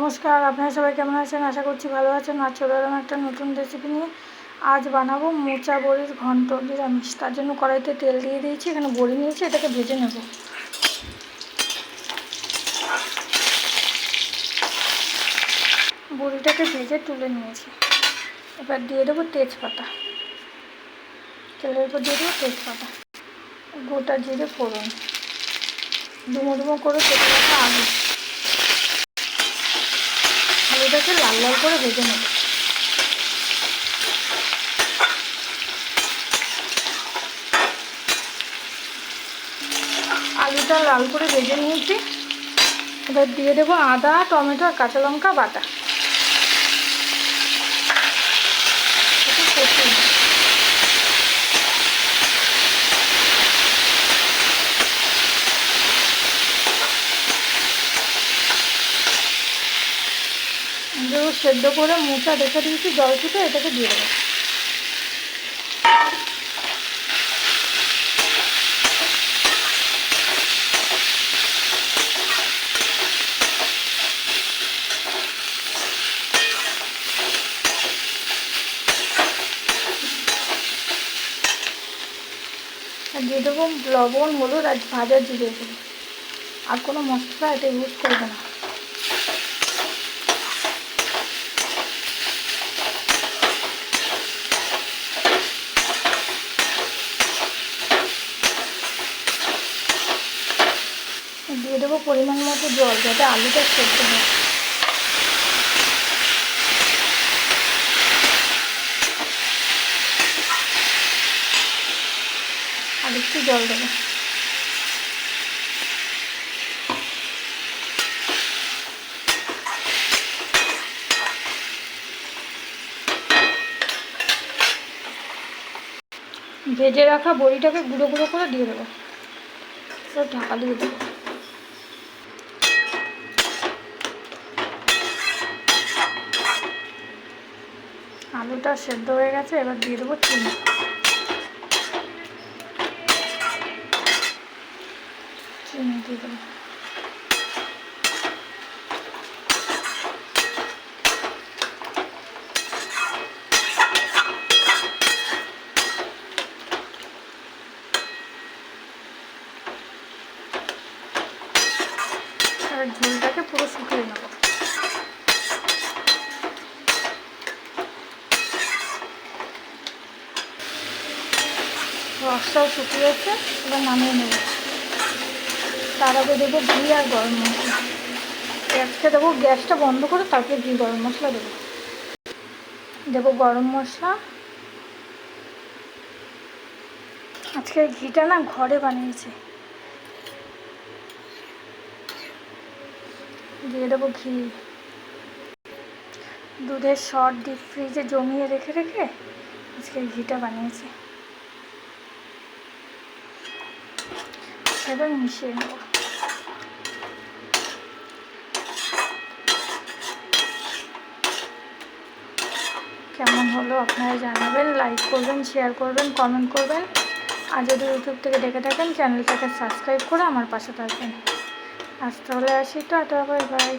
নমস্কার, আপনারা সবাই কেমন আছেন? আশা করছি ভালো আছেন। আর চলে এলাম একটা নতুন রেসিপি নিয়ে। আজ বানাবো মোচা বড়ির ঘন্ট। নিরামিষ তার জন্য কড়াইতে তেল দিয়ে দিয়েছি, এখানে বড়ি নিয়েছি, এটাকে ভেজে নেব। বড়িটাকে ভেজে তুলে নিয়েছি। এবার দিয়ে দেবো তেজপাতা। তেলের উপর দিয়ে দেবো তেজপাতা। গোটা জিরে ফোড়ন। ডুমো ডুমো করে তেজপাতা আলু। আলুটাকে লাল লাল করে ভেজে নেব। আলুটা লাল করে ভেজে নিয়েছি। এবার দিয়ে দেবো আদা, টমেটো আর কাঁচা লঙ্কা বাটা একটু কষিয়ে নেব। যেগুলো সেদ্ধ করে মোচা রেখে দিয়েছি, জল ফুটে এটাকে দিয়ে দেবো। দিয়ে দেবো লবণ, হলুদ, আর ভাজা জিরে। দেবো আর কোনো মশলা এটা ইউজ করবে না। দেবো পরিমাণ মতো জল, যাতে আলুটা সেদ্ধ হয়। আর একটু জল দেবো। ভেজে রাখা বড়িটাকে গুঁড়ো গুঁড়ো করে দিয়ে দেবো। ঢাকা দিয়ে দেবো। আলুটা সেদ্ধ হয়ে গেছে, এবার দিয়ে দেবো চিনি। চিনি দিয়ে দেবো। ঝোলটাকে পুরো শুকিয়ে নেব। রসটাও শুকিয়েছে এবার নামিয়ে নেব। তার আগে দেবো ঘি আর গরম মশলা। গ্যাসটা দেবো গ্যাসটা বন্ধ করে তারপরে ঘি গরম মশলা দেবো। দেবো গরম মশলা। আজকে ঘিটা না ঘরে বানিয়েছে। দিয়ে দেবো ঘি। দুধের শর্ট ডিপ ফ্রিজে জমিয়ে রেখে রেখে আজকে ঘিটা বানিয়েছে। এবার কেমন হলো আপনারা জানাবেন লাইক করবেন শেয়ার করবেন কমেন্ট করবেন। আর যদি ইউটিউব থেকে দেখে থাকেন চ্যানেলটাকে সাবস্ক্রাইব করে আমার পাশে থাকবেন। আজ তাহলে আসি তো বাই বাই